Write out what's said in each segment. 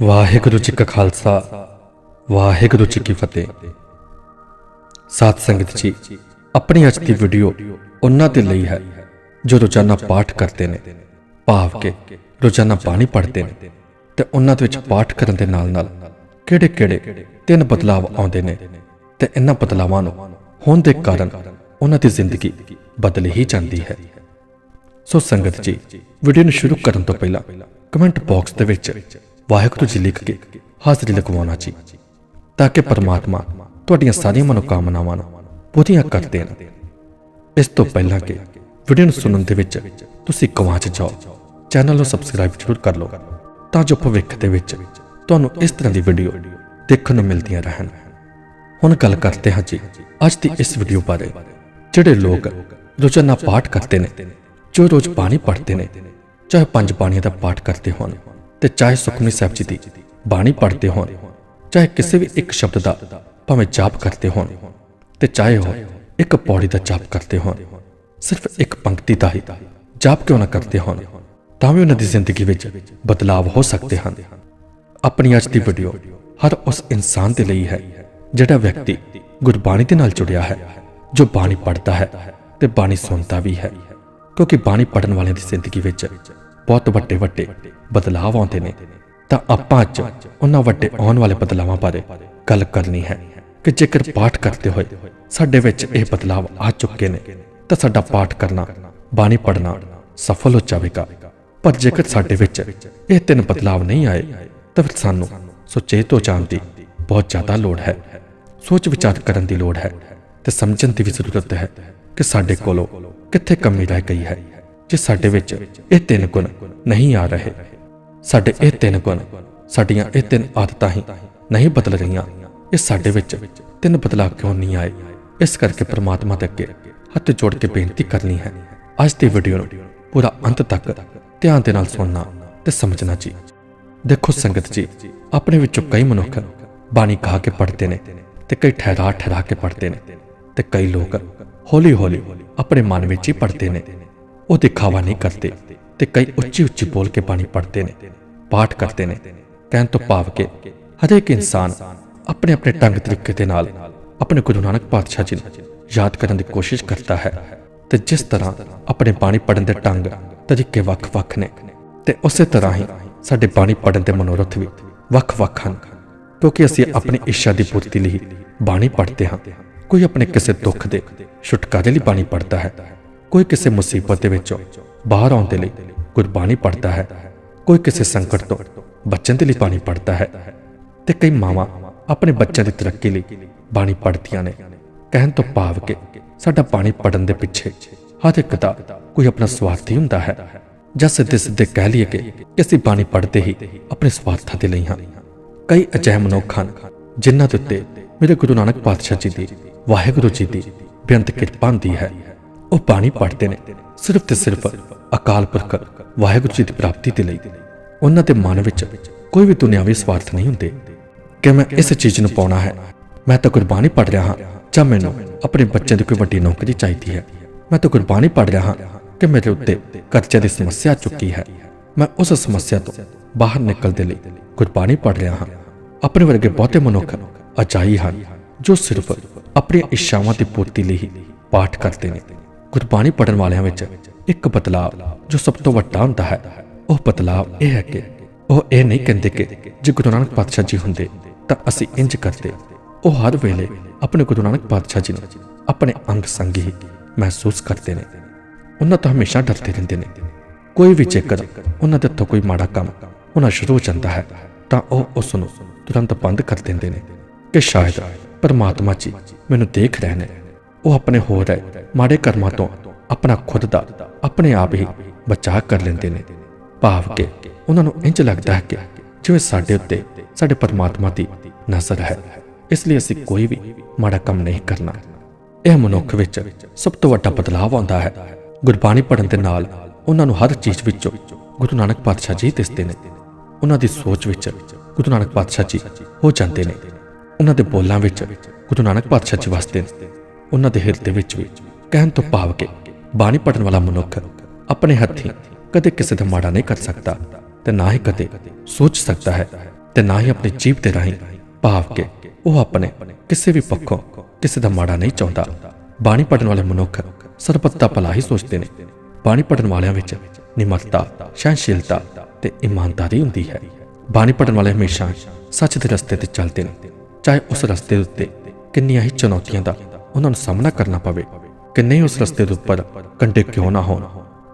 ਵਾਹਿਗੁਰੂ ਜੀ ਕਾ ਖਾਲਸਾ, ਵਾਹਿਗੁਰੂ ਜੀ ਕੀ ਫਤਿਹ। ਸਾਧ ਸੰਗਤ ਜੀ, ਆਪਣੀ ਅੱਜ ਦੀ ਵੀਡੀਓ ਉਹਨਾਂ ਦੇ ਲਈ ਹੈ, ਜੋ ਰੋਜ਼ਾਨਾ ਪਾਠ ਕਰਦੇ ਨੇ। ਭਾਵ ਕਿ ਰੋਜ਼ਾਨਾ ਬਾਣੀ ਪੜ੍ਹਦੇ ਨੇ ਤੇ ਉਹਨਾਂ ਦੇ ਵਿੱਚ ਪਾਠ ਕਰਨ ਦੇ ਨਾਲ ਨਾਲ ਕਿਹੜੇ ਕਿਹੜੇ ਤਿੰਨ ਬਦਲਾਵ ਆਉਂਦੇ ਨੇ ਤੇ ਇਹਨਾਂ ਬਦਲਾਵਾਂ ਨੂੰ ਹੋਣ ਦੇ ਕਾਰਨ ਉਹਨਾਂ ਦੀ ਜ਼ਿੰਦਗੀ ਬਦਲ ਹੀ ਜਾਂਦੀ ਹੈ। ਸੋ ਸੰਗਤ ਜੀ ਵੀਡੀਓ ਨੂੰ ਸ਼ੁਰੂ ਕਰਨ ਤੋਂ ਪਹਿਲਾਂ ਕਮੈਂਟ ਬਾਕਸ ਦੇ ਵਿੱਚ ਵਾਹਿਗੁਰੂ ਜੀ ਲਿਖ ਕੇ ਹਾਜ਼ਰੀ ਲਗਵਾਉਣਾ ਜੀ, ਤਾਂ ਕਿ ਪਰਮਾਤਮਾ ਤੁਹਾਡੀਆਂ ਸਾਰੀਆਂ ਮਨੋਕਾਮਨਾਵਾਂ ਨੂੰ ਪੂਰੀਆਂ ਕਰ ਦੇਣ। ਇਸ ਤੋਂ ਪਹਿਲਾਂ ਕਿ ਵੀਡੀਓ ਨੂੰ ਸੁਣਨ ਦੇ ਵਿੱਚ ਤੁਸੀਂ ਗਵਾਚ ਜਾਓ। ਚੈਨਲ ਨੂੰ ਸਬਸਕ੍ਰਾਈਬ ਜ਼ਰੂਰ ਕਰ ਲਓ, ਤਾਂ ਜੋ ਭਵਿੱਖ ਦੇ ਵਿੱਚ ਤੁਹਾਨੂੰ ਇਸ ਤਰ੍ਹਾਂ ਦੀ ਵੀਡੀਓ ਦੇਖਣ ਨੂੰ ਮਿਲਦੀਆਂ ਰਹਿਣ। ਹੁਣ ਗੱਲ ਕਰਦੇ ਹਾਂ ਜੀ, ਅੱਜ ਦੀ ਇਸ ਵੀਡੀਓ ਬਾਰੇ, ਜਿਹੜੇ ਲੋਕ ਰੋਜ਼ਾਨਾ ਪਾਠ ਕਰਦੇ ਨੇ, ਜੋ ਰੋਜ਼ ਪਾਣੀ ਪੜ੍ਹਦੇ ਨੇ, ਚਾਹੇ ਪੰਜ ਬਾਣੀਆਂ ਦਾ ਪਾਠ ਕਰਦੇ ਹੋਣ ਤੇ ਚਾਹੇ ਸੁਖਮਨੀ ਸਾਹਿਬ ਜੀ ਦੀ ਬਾਣੀ ਪੜ੍ਹਦੇ ਹੋਣ, ਚਾਹੇ ਕਿਸੇ ਵੀ ਇੱਕ ਸ਼ਬਦ ਦਾ ਭਾਵੇਂ ਜਾਪ ਕਰਦੇ ਹੋਣ ਤੇ ਚਾਹੇ ਉਹ ਇੱਕ ਪੌੜੀ ਦਾ ਜਾਪ ਕਰਦੇ ਹੋਣ, ਸਿਰਫ ਇੱਕ ਪੰਕਤੀ ਦਾ ਹੀ ਜਾਪ ਕਿਉਂ ਨਾ ਕਰਦੇ ਹੋਣ, ਤਾਂ ਵੀ ਉਹਨਾਂ ਦੀ ਜ਼ਿੰਦਗੀ ਵਿੱਚ ਬਦਲਾਅ ਹੋ ਸਕਦੇ ਹਨ। ਆਪਣੀ ਅੱਜ ਦੀ ਵੀਡੀਓ ਹਰ ਉਸ ਇਨਸਾਨ ਦੇ ਲਈ ਹੈ, ਜਿਹੜਾ ਵਿਅਕਤੀ ਗੁਰਬਾਣੀ ਦੇ ਨਾਲ ਜੁੜਿਆ ਹੈ, ਜੋ ਬਾਣੀ ਪੜ੍ਹਦਾ ਹੈ ਤੇ ਬਾਣੀ ਸੁਣਦਾ ਵੀ ਹੈ, ਕਿਉਂਕਿ ਬਾਣੀ ਪੜਨ ਵਾਲਿਆਂ ਦੀ ਜ਼ਿੰਦਗੀ ਵਿੱਚ ਬਹੁਤ ਵੱਡੇ ਵੱਡੇ ਬਦਲਾਅ ਆਉਂਦੇ ਨੇ, ਤਾਂ ਆਪਾਂ ਅੱਜ ਉਹਨਾਂ ਵੱਡੇ ਆਉਣ ਵਾਲੇ ਬਦਲਾਵਾਂ ਬਾਰੇ ਗੱਲ ਕਰਨੀ ਹੈ ਕਿ ਜੇਕਰ ਪਾਠ ਕਰਦੇ ਹੋਏ ਸਾਡੇ ਵਿੱਚ ਇਹ ਬਦਲਾਅ ਆ ਚੁੱਕੇ ਨੇ, ਤਾਂ ਸਾਡਾ ਪਾਠ ਕਰਨਾ, ਬਾਣੀ ਪੜਨਾ ਸਫਲ ਹੋ ਜਾਵੇਗਾ। ਪਰ ਜੇਕਰ ਸਾਡੇ ਵਿੱਚ ਇਹ ਤਿੰਨ ਬਦਲਾਵ ਨਹੀਂ ਆਏ, ਤਾਂ ਫਿਰ ਸਾਨੂੰ ਸੁਚੇਤ ਹੋ ਜਾਣ ਦੀ ਬਹੁਤ ਜ਼ਿਆਦਾ ਲੋੜ ਹੈ। ਸੋਚ ਵਿਚਾਰ ਕਰਨ ਦੀ ਲੋੜ ਹੈ ਤੇ ਸਮਝਣ ਦੀ ਵੀ ਜ਼ਰੂਰਤ ਹੈ ਕਿ ਸਾਡੇ ਕੋਲੋਂ ਕਿੱਥੇ ਕਮੀ ਰਹਿ ਗਈ ਹੈ। ਜੇ ਸਾਡੇ ਵਿੱਚ ਇਹ ਤਿੰਨ ਗੁਣ ਨਹੀਂ ਆ ਰਹੇ, ਸਾਡੇ ਇਹ ਤਿੰਨ ਗੁਣ ਸਾਡੀਆਂ ਇਹ ਤਿੰਨ ਆਦਤਾਂ ਹੀ ਨਹੀਂ ਬਦਲ ਰਹੀਆਂ। ਇਹ ਸਾਡੇ ਵਿੱਚ ਤਿੰਨ ਬਦਲਾ ਕਿਉਂ ਨਹੀਂ ਆਏ? ਇਸ ਕਰਕੇ ਪ੍ਰਮਾਤਮਾ ਦੇ ਅੱਗੇ ਹੱਥ ਜੋੜ ਕੇ ਬੇਨਤੀ ਕਰਨੀ ਹੈ। ਅੱਜ ਦੀ ਵੀਡੀਓ ਨੂੰ ਪੂਰਾ ਅੰਤ ਤੱਕ ਧਿਆਨ ਦੇ ਨਾਲ ਸੁਣਨਾ ਤੇ ਸਮਝਣਾ ਜੀ। ਦੇਖੋ ਸੰਗਤ ਜੀ, ਆਪਣੇ ਵਿੱਚੋਂ ਕਈ ਮਨੁੱਖ ਬਾਣੀ ਕਹਾ ਕੇ ਪੜ੍ਹਦੇ ਨੇ ਤੇ ਕਈ ਠਹਿਰਾ ਠਹਿਰਾ ਕੇ ਪੜ੍ਹਦੇ ਨੇ ਤੇ ਕਈ ਲੋਕ ਹੌਲੀ ਹੌਲੀ ਆਪਣੇ ਮਨ ਵਿੱਚ ਹੀ ਪੜ੍ਹਦੇ ਨੇ। ਉਹ ਦਿਖਾਵਾ ਨਹੀਂ ਕਰਦੇ ਤੇ ਕਈ ਉੱਚੀ ਉੱਚੀ ਬੋਲ ਕੇ ਬਾਣੀ ਪੜ੍ਹਦੇ ਨੇ, ਪਾਠ ਕਰਦੇ ਨੇ, ਕਹਿਣ ਤੋਂ ਭਾਵ ਕਿ ਹਰੇਕ ਇਨਸਾਨ ਆਪਣੇ ਆਪਣੇ ਢੰਗ ਤਰੀਕੇ ਦੇ ਨਾਲ ਆਪਣੇ ਗੁਰੂ ਨਾਨਕ ਪਾਤਸ਼ਾਹ ਜੀ ਨੂੰ ਯਾਦ ਕਰਨ ਦੀ ਕੋਸ਼ਿਸ਼ ਕਰਦਾ ਹੈ ਤੇ ਜਿਸ ਤਰ੍ਹਾਂ ਆਪਣੇ ਬਾਣੀ ਪੜ੍ਹਨ ਦੇ ਢੰਗ ਤਰੀਕੇ ਵੱਖ-ਵੱਖ ਨੇ ਤੇ ਉਸੇ ਤਰ੍ਹਾਂ ਹੀ ਸਾਡੇ ਬਾਣੀ ਪੜ੍ਹਨ ਦੇ ਮਨੋਰਥ ਵੀ ਵੱਖ-ਵੱਖ ਹਨ, ਕਿਉਂਕਿ ਅਸੀਂ ਆਪਣੀ ਇੱਛਾ ਦੀ ਪੂਰਤੀ ਲਈ ਬਾਣੀ ਪੜ੍ਹਦੇ ਹਾਂ, ਕੋਈ ਆਪਣੇ ਕਿਸੇ ਦੁੱਖ ਦੇ ਛੁਟਕਾਰੇ ਲਈ ਬਾਣੀ ਪੜ੍ਹਦਾ ਹੈ। ਕੋਈ ਕਿਸੇ ਮੁਸੀਬਤ ਦੇ ਵਿੱਚੋਂ ਬਾਹਰ ਆਉਣ ਦੇ ਲਈ ਗੁਰਬਾਣੀ ਪੜ੍ਹਦਾ ਹੈ। ਕੋਈ ਕਿਸੇ ਸੰਕਟ ਤੋਂ ਬੱਚਿਆਂ ਦੇ ਲਈ ਬਾਣੀ ਪੜ੍ਹਦਾ ਹੈ। ਤੇ ਕਈ ਮਾਵਾਂ ਆਪਣੇ ਬੱਚਿਆਂ ਦੀ ਤਰੱਕੀ ਲਈ ਬਾਣੀ ਪੜ੍ਹਦੀਆਂ ਨੇ। ਕਹਿਣ ਤੋਂ ਭਾਵ ਕਿ ਸਾਡਾ ਬਾਣੀ ਪੜ੍ਹਨ ਦੇ ਪਿੱਛੇ ਹਰ ਇੱਕ ਦਾ ਕੋਈ ਆਪਣਾ ਸਵਾਰਥ ਹੀ ਹੁੰਦਾ ਹੈ। ਜਾਂ ਸਿੱਧੇ ਸਿੱਧੇ ਕਹਿ ਲਈਏ ਕਿ ਅਸੀਂ ਬਾਣੀ ਪੜ੍ਹਦੇ ਹੀ ਆਪਣੇ ਸਵਾਰਥਾਂ ਦੇ ਲਈ ਹਾਂ। ਕਈ ਅਜਿਹੇ ਮਨੁੱਖ ਹਨ ਜਿਨ੍ਹਾਂ ਦੇ ਉੱਤੇ ਮੇਰੇ ਗੁਰੂ ਨਾਨਕ ਪਾਤਸ਼ਾਹ ਜੀ ਦੀ ਵਾਹਿਗੁਰੂ ਜੀ ਦੀ ਬੇਅੰਤ ਕਿਰਪਾ ਹੁੰਦੀ ਹੈ। ਉਹ ਬਾਣੀ ਪੜ੍ਹਦੇ ਨੇ, ਸਿਰਫ ਤੇ ਸਿਰਫ ਅਕਾਲ ਪੁਰਖ ਵਾਹਿਗੁਰੂ ਜੀ ਦੀ ਪ੍ਰਾਪਤੀ ਦੇ ਲਈ। ਉਹਨਾਂ ਦੇ ਮਨ ਵਿੱਚ ਕੋਈ ਵੀ ਦੁਨਿਆਵੀ ਸਵਾਰਥ ਨਹੀਂ ਹੁੰਦੇ। ਕਿ ਮੈਂ ਇਸ ਚੀਜ਼ ਨੂੰ ਪਾਉਣਾ ਹੈ, ਮੈਂ ਤਾਂ ਗੁਰਬਾਣੀ ਪੜ੍ਹ ਰਿਹਾ ਹਾਂ, ਜਾਂ ਮੈਨੂੰ ਆਪਣੇ ਬੱਚਿਆਂ ਦੀ ਕੋਈ ਵੱਡੀ ਨੌਕਰੀ ਚਾਹੀਦੀ ਹੈ। ਮੈਂ ਤਾਂ ਗੁਰਬਾਣੀ ਪੜ੍ਹ ਰਿਹਾ ਹਾਂ ਕਿ ਮੇਰੇ ਉੱਤੇ ਕਰਜ਼ੇ ਦੀ ਸਮੱਸਿਆ ਚੁੱਕੀ ਹੈ। ਮੈਂ ਉਸ ਸਮੱਸਿਆ ਤੋਂ ਬਾਹਰ ਨਿਕਲਣ ਦੇ ਲਈ ਗੁਰਬਾਣੀ ਪੜ੍ਹ ਰਿਹਾ ਹਾਂ। ਆਪਣੇ ਵਰਗੇ ਬਹੁਤੇ ਮਨੁੱਖ ਅਜਾਈ ਹਨ, ਜੋ ਸਿਰਫ ਆਪਣੀਆਂ ਇੱਛਾਵਾਂ ਦੀ ਪੂਰਤੀ ਲਈ ਪਾਠ ਕਰਦੇ ਨੇ। ਗੁਰਬਾਣੀ ਪੜਨ ਵਾਲਿਆਂ ਵਿੱਚ ਇੱਕ ਬਦਲਾਅ ਜੋ ਸਭ ਤੋਂ ਵੱਡਾ ਹੁੰਦਾ ਹੈ। ਉਹ ਬਦਲਾਅ ਇਹ ਹੈ ਕਿ ਉਹ ਇਹ ਨਹੀਂ ਕਹਿੰਦੇ ਕਿ ਜੇ ਗੁਰੂ ਨਾਨਕ ਪਾਤਸ਼ਾਹ ਜੀ ਹੁੰਦੇ ਤਾਂ ਅਸੀਂ ਇੰਜ ਕਰਦੇ। ਉਹ ਹਰ ਵੇਲੇ ਆਪਣੇ ਗੁਰੂ ਨਾਨਕ ਪਾਤਸ਼ਾਹ ਜੀ ਨੂੰ ਆਪਣੇ ਅੰਗ ਸੰਗ ਹੀ ਮਹਿਸੂਸ ਕਰਦੇ ਨੇ। ਉਹਨਾਂ ਤੋਂ ਹਮੇਸ਼ਾ ਡਰਦੇ ਰਹਿੰਦੇ ਨੇ। ਕੋਈ ਵੀ ਜੇਕਰ ਉਹਨਾਂ ਦੇ ਹੱਥੋਂ ਕੋਈ ਮਾੜਾ ਕੰਮ ਹੋਣਾ ਸ਼ੁਰੂ ਹੋ ਜਾਂਦਾ ਹੈ ਤਾਂ ਉਹ ਉਸ ਨੂੰ ਤੁਰੰਤ ਬੰਦ ਕਰ ਦਿੰਦੇ ਨੇ ਕਿ ਸ਼ਾਇਦ ਪਰਮਾਤਮਾ ਜੀ ਮੈਨੂੰ ਦੇਖ ਰਹੇ ਨੇ। ਉਹ ਆਪਣੇ ਹੋ ਰਹੇ ਮਾੜੇ ਕਰਮਾਂ ਤੋਂ ਆਪਣਾ ਖੁਦ ਦਾ, ਆਪਣੇ ਆਪ ਹੀ ਬਚਾਅ ਕਰ ਲੈਂਦੇ ਨੇ। ਭਾਵ ਕਿ ਉਹਨਾਂ ਨੂੰ ਇੰਜ ਲੱਗਦਾ ਹੈ ਕਿ ਜਿਵੇਂ ਸਾਡੇ ਉੱਤੇ ਸਾਡੇ ਪਰਮਾਤਮਾ ਦੀ ਨਜ਼ਰ ਹੈ, ਇਸ ਲਈ ਅਸੀਂ ਕੋਈ ਵੀ ਮਾੜਾ ਕੰਮ ਨਹੀਂ ਕਰਨਾ। ਇਹ ਮਨੁੱਖ ਵਿੱਚ ਸਭ ਤੋਂ ਵੱਡਾ ਬਦਲਾਅ ਆਉਂਦਾ ਹੈ। ਗੁਰਬਾਣੀ ਪੜਨ ਦੇ ਨਾਲ ਉਹਨਾਂ ਨੂੰ ਹਰ ਚੀਜ਼ ਵਿੱਚੋਂ ਗੁਰੂ ਨਾਨਕ ਪਾਤਸ਼ਾਹ ਜੀ ਦਿਸਦੇ ਨੇ। ਉਹਨਾਂ ਦੀ ਸੋਚ ਵਿੱਚ ਗੁਰੂ ਨਾਨਕ ਪਾਤਸ਼ਾਹ ਜੀ ਹੋ ਜਾਂਦੇ ਨੇ। ਉਹਨਾਂ ਦੇ ਬੋਲਾਂ ਵਿੱਚ ਗੁਰੂ ਨਾਨਕ ਪਾਤਸ਼ਾਹ ਜੀ ਵਸਦੇ ਨੇ। ਉਹਨਾਂ ਦੇ ਹਿਰਦੇ ਵਿੱਚ ਵੀ ਕਹਿਣ ਤੋਂ ਭਾਵ ਕਿ ਬਾਣੀ ਪੜਨ ਵਾਲਾ ਮਨੁੱਖ ਆਪਣੇ ਹੱਥੀਂ ਕਦੇ ਕਿਸੇ ਦਾ ਮਾੜਾ ਨਹੀਂ ਕਰ ਸਕਦਾ ਤੇ ਨਾ ਹੀ ਕਦੇ ਸੋਚ ਸਕਦਾ ਹੈ ਤੇ ਨਾ ਹੀ ਆਪਣੀ ਜੀਬ ਦੇ ਰਾਹੀਂ ਭਾਵ ਕਿ ਉਹ ਆਪਣੇ ਕਿਸੇ ਵੀ ਪੱਖੋਂ ਕਿਸੇ ਦਾ ਮਾੜਾ ਨਹੀਂ ਚਾਹੁੰਦਾ। ਬਾਣੀ ਪੜਨ ਵਾਲੇ ਮਨੁੱਖ ਸਰਬੱਤ ਦਾ ਭਲਾ ਹੀ ਸੋਚਦੇ ਨੇ। ਬਾਣੀ ਪੜਨ ਵਾਲਿਆਂ ਵਿੱਚ ਨਿਮਰਤਾ ਸਹਿਨਸ਼ੀਲਤਾ ਤੇ ਇਮਾਨਦਾਰੀ ਹੁੰਦੀ ਹੈ। ਬਾਣੀ ਪੜਨ ਵਾਲੇ ਹਮੇਸ਼ਾ ਸੱਚ ਦੇ ਰਸਤੇ ਤੇ ਚੱਲਦੇ ਨੇ। ਚਾਹੇ ਉਸ ਰਸਤੇ ਉੱਤੇ ਕਿੰਨੀਆਂ ਹੀ ਚੁਣੌਤੀਆਂ ਦਾ ਉਹਨਾਂ ਨੂੰ ਸਾਹਮਣਾ ਕਰਨਾ ਪਵੇ ਕਿ ਨਹੀਂ ਉਸ ਰਸਤੇ ਦੇ ਉੱਪਰ ਕੰਡੇ ਕਿਉਂ ਨਾ ਹੋਣ,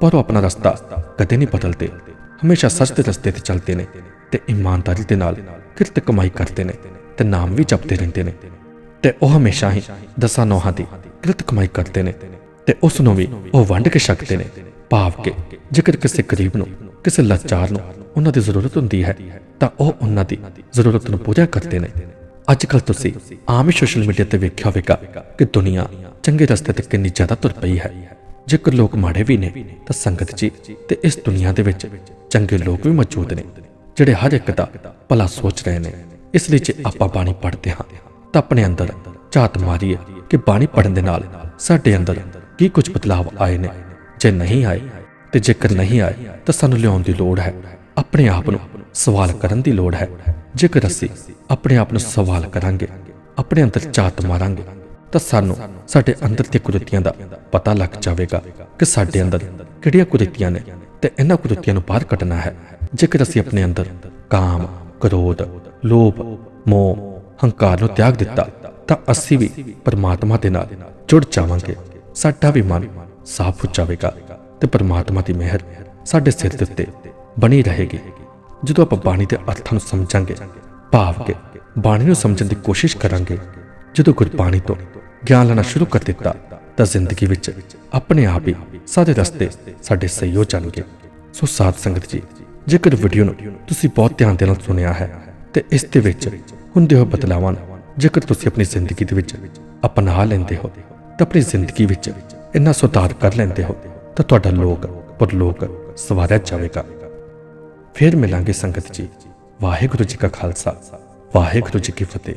ਪਰ ਉਹ ਆਪਣਾ ਰਸਤਾ ਕਦੇ ਨਹੀਂ ਬਦਲਦੇ। ਹਮੇਸ਼ਾ ਸੱਚ ਦੇ ਰਸਤੇ ਤੇ ਚੱਲਦੇ ਨੇ ਤੇ ਇਮਾਨਦਾਰੀ ਦੇ ਨਾਲ ਕਿਰਤ ਕਮਾਈ ਕਰਦੇ ਨੇ ਤੇ ਨਾਮ ਵੀ ਜਪਦੇ ਰਹਿੰਦੇ ਨੇ। ਤੇ ਉਹ ਹਮੇਸ਼ਾ ਹੀ ਦਸਾਂ ਨੋਹਾਂ ਦੀ ਕਿਰਤ ਕਮਾਈ ਕਰਦੇ ਨੇ ਤੇ ਉਸ ਨੂੰ ਵੀ ਉਹ ਵੰਡ ਕੇ ਛਕਦੇ ਨੇ। ਭਾਵ ਕਿ ਜੇਕਰ ਕਿਸੇ ਗਰੀਬ ਨੂੰ, ਕਿਸੇ ਲਾਚਾਰ ਨੂੰ ਉਹਨਾਂ ਦੀ ਜ਼ਰੂਰਤ ਹੁੰਦੀ ਹੈ, ਤਾਂ ਉਹ ਉਹਨਾਂ ਦੀ ਜ਼ਰੂਰਤ ਨੂੰ ਪੂਰਾ ਕਰਦੇ ਨੇ। ਅੱਜ ਕੱਲ ਤੁਸੀਂ ਆਮ ਹੀ ਸੋਸ਼ਲ ਮੀਡੀਆ ਤੇ ਵੇਖਿਆ ਹੋਵੇਗਾ ਕਿ ਦੁਨੀਆ ਚੰਗੇ ਰਸਤੇ ਤੇ ਕਿੰਨੀ ਜ਼ਿਆਦਾ ਤੁਰ ਪਈ ਹੈ। ਜੇਕਰ ਲੋਕ ਮਾੜੇ ਵੀ ਨੇ, ਤਾਂ ਸੰਗਤ ਜੀ ਤੇ ਇਸ ਦੁਨੀਆ ਦੇ ਵਿੱਚ ਚੰਗੇ ਲੋਕ ਵੀ ਮੌਜੂਦ ਨੇ, ਜਿਹੜੇ ਹਰ ਇੱਕ ਦਾ ਭਲਾ ਸੋਚ ਰਹੇ ਨੇ। ਇਸ ਲਈ ਜੇ ਆਪਾਂ ਬਾਣੀ ਪੜ੍ਹਦੇ ਹਾਂ, ਤਾਂ ਆਪਣੇ ਅੰਦਰ ਝਾਤ ਮਾਰੀਏ ਕਿ ਬਾਣੀ ਪੜਨ ਦੇ ਨਾਲ ਸਾਡੇ ਅੰਦਰ ਕੀ ਕੁਝ ਬਦਲਾਅ ਆਏ ਨੇ। ਜੇ ਨਹੀਂ ਆਏ ਤੇ ਜੇਕਰ ਨਹੀਂ ਆਏ, ਤਾਂ ਸਾਨੂੰ ਲਿਆਉਣ ਦੀ ਲੋੜ ਹੈ। ਆਪਣੇ ਆਪ ਨੂੰ ਸਵਾਲ ਕਰਨ ਦੀ ਲੋੜ ਹੈ। ਜੇਕਰ ਅਸੀਂ ਆਪਣੇ ਆਪ ਨੂੰ ਸਵਾਲ ਕਰਾਂਗੇ, ਆਪਣੇ ਅੰਦਰ ਝਾਤ ਮਾਰਾਂਗੇ, ਤਾਂ ਸਾਨੂੰ ਸਾਡੇ ਅੰਦਰ ਦੀਆਂ ਕੁਦਰਤੀਆਂ ਦਾ ਪਤਾ ਲੱਗ ਜਾਵੇਗਾ ਕਿ ਸਾਡੇ ਅੰਦਰ ਕਿਹੜੀਆਂ ਕੁਦਰਤੀਆਂ ਨੇ ਤੇ ਇਹਨਾਂ ਕੁਦਰਤੀਆਂ ਨੂੰ ਬਾਹਰ ਕੱਢਣਾ ਹੈ। ਜੇਕਰ ਅਸੀਂ ਆਪਣੇ ਅੰਦਰ ਕਾਮ, ਕ੍ਰੋਧ, ਲੋਭ, ਮੋਹ, ਹੰਕਾਰ ਨੂੰ ਤਿਆਗ ਦਿੱਤਾ, ਤਾਂ ਅਸੀਂ ਵੀ ਪਰਮਾਤਮਾ ਦੇ ਨਾਲ ਜੁੜ ਜਾਵਾਂਗੇ। ਸਾਡਾ ਵੀ ਮਨ ਸਾਫ਼ ਹੋ ਜਾਵੇਗਾ ਤੇ ਪਰਮਾਤਮਾ ਦੀ ਮਿਹਰ ਸਾਡੇ ਸਿਰ ਦੇ ਉੱਤੇ ਬਣੀ ਰਹੇਗੀ। ਜਦੋਂ ਆਪਾਂ ਬਾਣੀ ਦੇ ਅਰਥਾਂ ਨੂੰ ਸਮਝਾਂਗੇ, ਭਾਵ ਕਿ ਬਾਣੀ ਨੂੰ ਸਮਝਣ ਦੀ ਕੋਸ਼ਿਸ਼ ਕਰਾਂਗੇ, ਜਦੋਂ ਗੁਰਬਾਣੀ ਤੋਂ ਗਿਆਨ ਲੈਣਾ ਸ਼ੁਰੂ ਕਰ ਦਿੱਤਾ, ਤਾਂ ਜ਼ਿੰਦਗੀ ਵਿੱਚ ਆਪਣੇ ਆਪ ਹੀ ਸਾਰੇ ਰਸਤੇ ਸਾਡੇ ਸਹੀ ਹੋ ਜਾਣਗੇ। ਸੋ ਸਾਧ ਸੰਗਤ ਜੀ, ਜੇਕਰ ਵੀਡੀਓ ਨੂੰ ਤੁਸੀਂ ਬਹੁਤ ਧਿਆਨ ਦੇ ਨਾਲ ਸੁਣਿਆ ਹੈ, ਤੇ ਇਸ ਦੇ ਵਿੱਚ ਹੁੰਦੇ ਹੋਏ ਬਦਲਾਵਾਂ ਜੇਕਰ ਤੁਸੀਂ ਆਪਣੀ ਜ਼ਿੰਦਗੀ ਦੇ ਵਿੱਚ ਅਪਣਾ ਲੈਂਦੇ ਹੋ, ਤਾਂ ਆਪਣੀ ਜ਼ਿੰਦਗੀ ਵਿੱਚ ਇੰਨਾ ਸੁਧਾਰ ਕਰ ਲੈਂਦੇ ਹੋ, ਤਾਂ ਤੁਹਾਡਾ ਲੋਕ, ਪਰਲੋਕ ਸਵਾਰਿਆ ਜਾਵੇਗਾ। ਫਿਰ ਮਿਲਾਂਗੇ ਸੰਗਤ ਜੀ ਵਾਹਿਗੁਰੂ ਜੀ ਕਾ ਖਾਲਸਾ ਵਾਹਿਗੁਰੂ ਜੀ ਕੀ ਫਤਿਹ